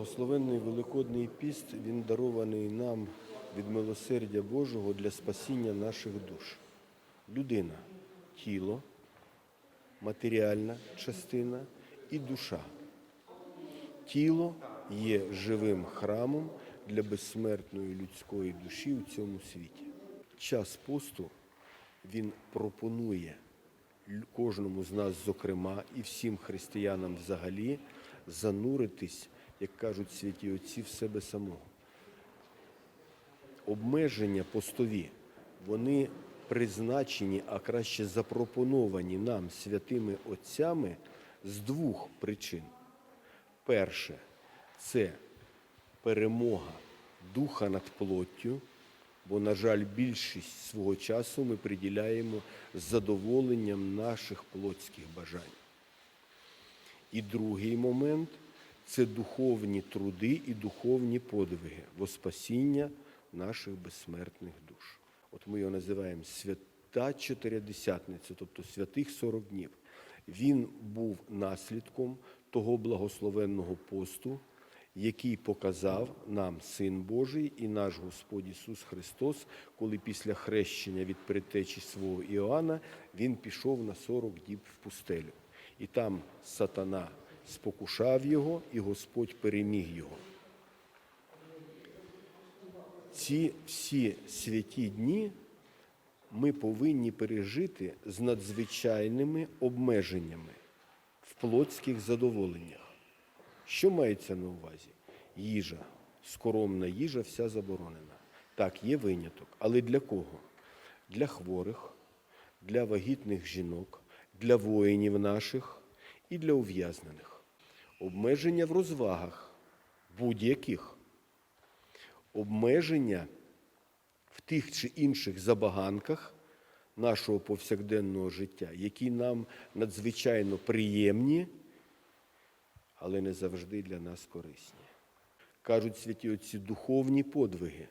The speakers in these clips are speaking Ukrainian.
Благословенний Великодний піст, він дарований нам від милосердя Божого для спасіння наших душ. Людина тіло, матеріальна частина і душа. Тіло є живим храмом для безсмертної людської душі у цьому світі. Час посту він пропонує кожному з нас, зокрема, і всім християнам взагалі, зануритись, як кажуть святі отці, в себе самого. Обмеження постові, вони призначені, а краще запропоновані нам святими отцями з двох причин. Перше це перемога духа над плоттю, бо, на жаль, більшість свого часу ми приділяємо задоволенням наших плотських бажань. І другий момент це духовні труди і духовні подвиги во спасіння наших безсмертних душ. От ми його називаємо свята Чотиридесятниця, тобто святих 40 днів. Він був наслідком того благословенного посту, який показав нам Син Божий і наш Господь Ісус Христос, коли після хрещення від предтечі свого Іоанна він пішов на 40 діб в пустелю. І там сатана спокушав його, і Господь переміг його. Ці всі святі дні ми повинні пережити з надзвичайними обмеженнями в плотських задоволеннях. Що мається на увазі? Їжа, скоромна їжа, вся заборонена. Так, є виняток. Але для кого? Для хворих, для вагітних жінок, для воїнів наших і для ув'язнених. Обмеження в розвагах будь-яких. Обмеження в тих чи інших забаганках нашого повсякденного життя, які нам надзвичайно приємні, але не завжди для нас корисні. Кажуть святі отці духовні подвиги.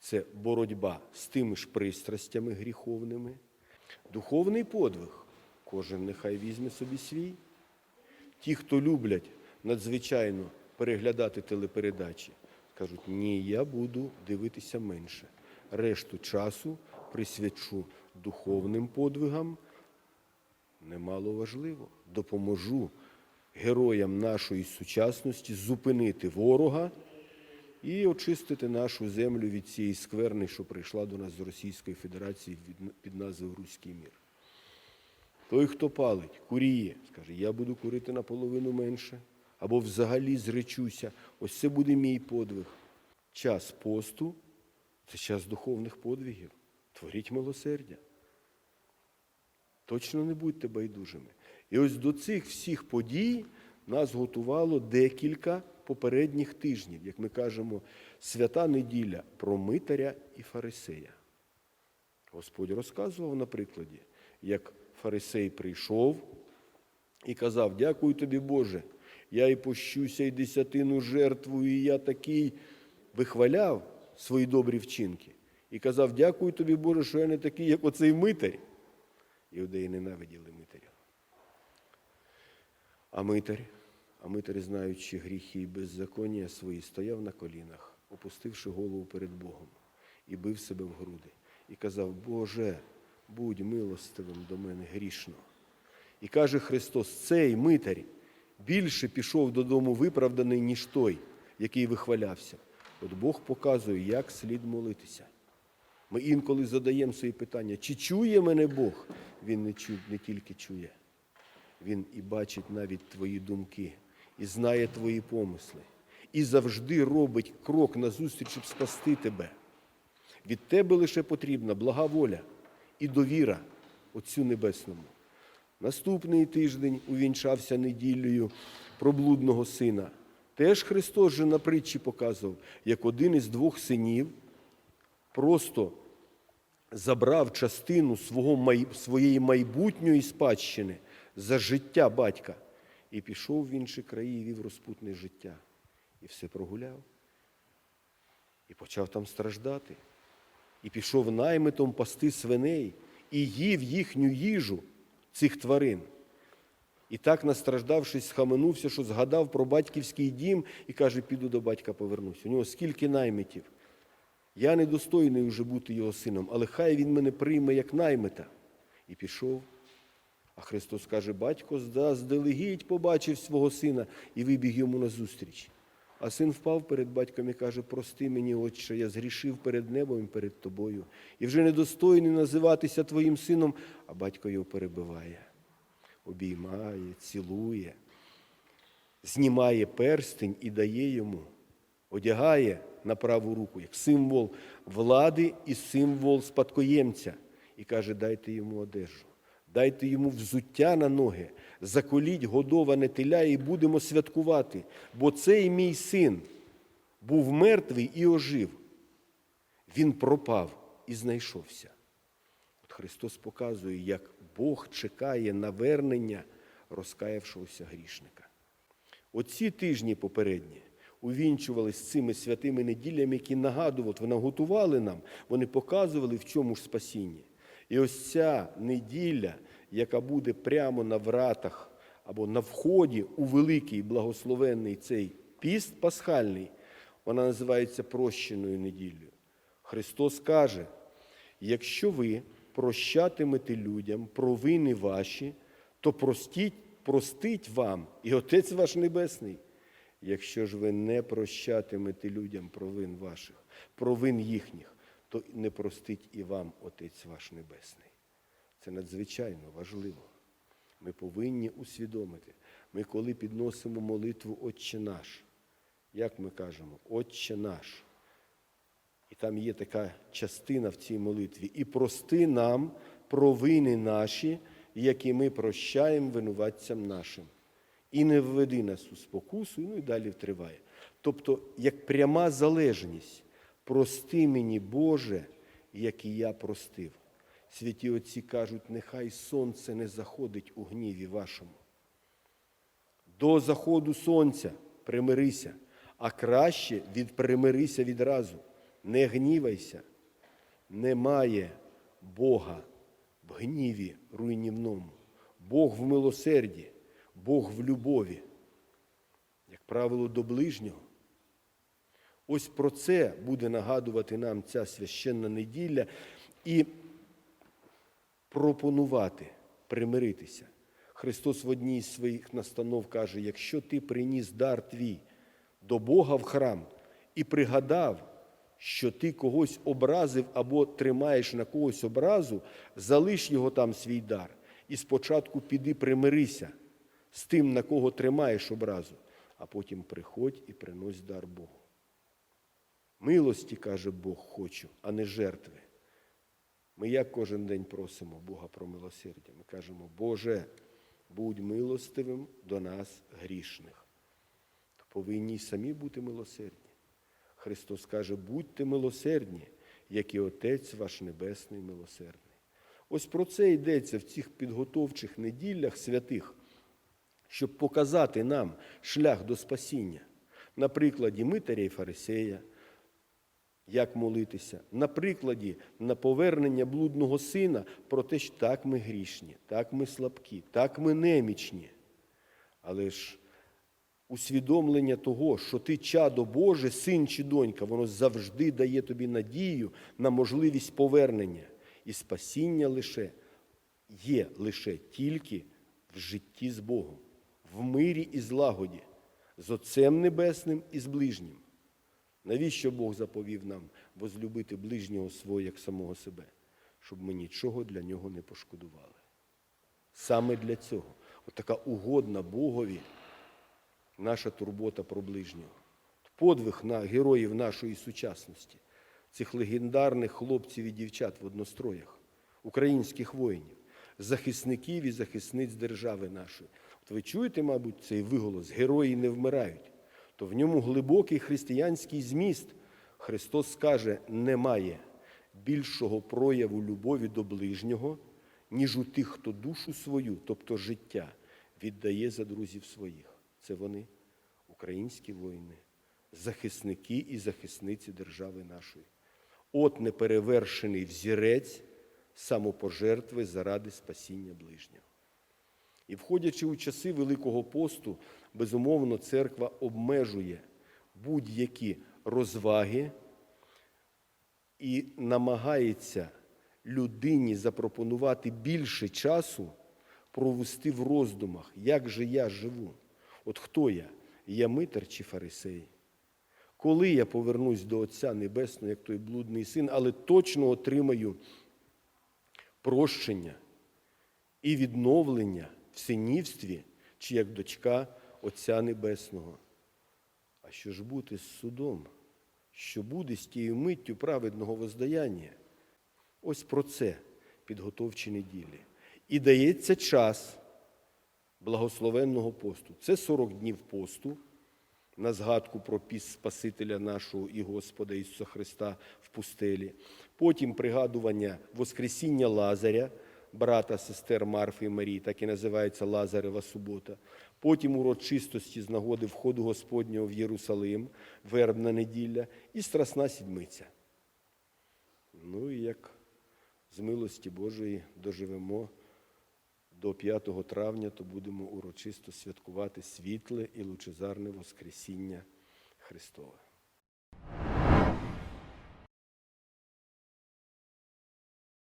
Це боротьба з тими ж пристрастями гріховними. Духовний подвиг. Кожен нехай візьме собі свій. Ті, хто люблять надзвичайно переглядати телепередачі, кажуть, ні, я буду дивитися менше. Решту часу присвячу духовним подвигам. Немало важливо. Допоможу героям нашої сучасності зупинити ворога і очистити нашу землю від цієї скверни, що прийшла до нас з Російської Федерації під назвою Руський мір. Той, хто палить, куріє, скаже, я буду курити наполовину менше, або взагалі зречуся. Ось це буде мій подвиг. Час посту це час духовних подвигів. Творіть милосердя. Точно не будьте байдужими. І ось до цих всіх подій нас готувало декілька попередніх тижнів, як ми кажемо, свята неділя про митаря і фарисея. Господь розказував на прикладі, як фарисей прийшов і казав: Дякую тобі, Боже, я і пощуся, і десятину жертвую, і я такий вихваляв свої добрі вчинки. І казав, дякую тобі, Боже, що я не такий, як оцей митар. Іудеї ненавиділи митаря. А митар, а митар, знаючи гріхи і беззаконня свої, стояв на колінах, опустивши голову перед Богом, і бив себе в груди. І казав, Боже, будь милостивим до мене грішно. І каже Христос, цей митар більше пішов додому виправданий, ніж той, який вихвалявся. От Бог показує, як слід молитися. Ми інколи задаємо собі питання, чи чує мене Бог? Він не, чу, не тільки чує, він і бачить навіть твої думки, і знає твої помисли, і завжди робить крок назустріч, щоб спасти тебе. Від тебе лише потрібна блага воля і довіра Отцю Небесному. Наступний тиждень увінчався неділею про блудного сина. Теж Христос же на притчі показував, як один із двох синів просто забрав частину свого, своєї майбутньої спадщини за життя батька і пішов в інші краї і вів розпутне життя. І все прогуляв. І почав там страждати. І пішов наймитом пасти свиней і їв їхню їжу цих тварин. І так, настраждавшись, схаменувся, що згадав про батьківський дім і каже, піду до батька повернусь. У нього скільки наймитів. Я недостойний уже бути його сином, але хай він мене прийме як наймита. І пішов. А Христос каже, батько заздалегідь побачив свого сина і вибіг йому назустріч. А син впав перед батьком і каже, прости мені, отче, я згрішив перед небом і перед тобою, і вже недостойний називатися твоїм сином, а батько його перебиває, обіймає, цілує, знімає перстень і дає йому, одягає на праву руку, як символ влади і символ спадкоємця, і каже, дайте йому одежу. Дайте йому взуття на ноги, заколіть годоване теля і будемо святкувати, бо цей мій син був мертвий і ожив. Він пропав і знайшовся. От Христос показує, як Бог чекає навернення розкаявшогося грішника. Оці тижні попередні увінчували з цими святими неділями, які нагадували, вони готували нам, вони показували, в чому ж спасіння. І ось ця неділя, яка буде прямо на вратах або на вході у великий благословенний цей піст пасхальний, вона називається прощеною неділею. Христос каже: якщо ви прощатимете людям провини ваші, то простіть, простить вам і Отець ваш Небесний. Якщо ж ви не прощатимете людям провин ваших, провин їхніх, то не простить і вам Отець ваш Небесний. Це надзвичайно важливо. Ми повинні усвідомити, ми коли підносимо молитву Отче наш, як ми кажемо, Отче наш. І там є така частина в цій молитві. І прости нам провини наші, які ми прощаємо винуватцям нашим. І не введи нас у спокусу, ну і далі втриває. Тобто, як пряма залежність, прости мені, Боже, як і я простив. Святі отці кажуть, нехай сонце не заходить у гніві вашому. До заходу сонця примирися, а краще від примирися відразу. Не гнівайся. Немає Бога в гніві руйнівному. Бог в милосерді, Бог в любові, як правило, до ближнього. Ось про це буде нагадувати нам ця священна неділя і пропонувати примиритися. Христос в одній з своїх настанов каже: якщо ти приніс дар твій до Бога в храм і пригадав, що ти когось образив або тримаєш на когось образу, залиш його там свій дар. І спочатку піди примирися з тим, на кого тримаєш образу, а потім приходь і принось дар Богу. Милості, каже Бог, хочу, а не жертви. Ми як кожен день просимо Бога про милосердя. Ми кажемо, Боже, будь милостивим до нас грішних. То повинні самі бути милосердні. Христос каже, будьте милосердні, як і Отець ваш Небесний милосердний. Ось про це йдеться в цих підготовчих неділях святих, щоб показати нам шлях до спасіння. На прикладі Митаря і Фарисея, як молитися, на прикладі на повернення блудного сина про те, що так ми грішні, так ми слабкі, так ми немічні. Але ж усвідомлення того, що ти чадо Боже, син чи донька, воно завжди дає тобі надію на можливість повернення. І спасіння лише є лише тільки в житті з Богом, в мирі і злагоді, з Отцем Небесним і з ближнім. Навіщо Бог заповів нам возлюбити ближнього свого як самого себе, щоб ми нічого для нього не пошкодували? Саме для цього. Отака угодна Богові наша турбота про ближнього. Подвиг на героїв нашої сучасності, цих легендарних хлопців і дівчат в одностроях, українських воїнів, захисників і захисниць держави нашої. От ви чуєте, мабуть, цей виголос Герої не вмирають, то в ньому глибокий християнський зміст. Христос скаже, немає більшого прояву любові до ближнього, ніж у тих, хто душу свою, тобто життя, віддає за друзів своїх. Це вони, українські воїни, захисники і захисниці держави нашої. От неперевершений взірець самопожертви заради спасіння ближнього. І входячи у часи Великого посту, безумовно, церква обмежує будь-які розваги і намагається людині запропонувати більше часу провести в роздумах, як же я живу. От хто я? Я митар чи фарисей? Коли я повернусь до Отця Небесного, як той блудний син, але точно отримаю прощення і відновлення в синівстві, чи як дочка Отця Небесного. А що ж бути з судом? Що буде з тією миттю праведного воздаяння? Ось про це підготовчі неділі. І дається час благословенного посту. Це 40 днів посту на згадку про піс Спасителя нашого і Господа Ісуса Христа в пустелі. Потім пригадування Воскресіння Лазаря, брата, сестер Марфи і Марії, так і називається Лазарева субота. Потім урочистості з нагоди входу Господнього в Єрусалим, вербна неділя і Страсна сідмиця. Ну і як з милості Божої доживемо до 5 травня, то будемо урочисто святкувати світле і лучезарне Воскресіння Христове.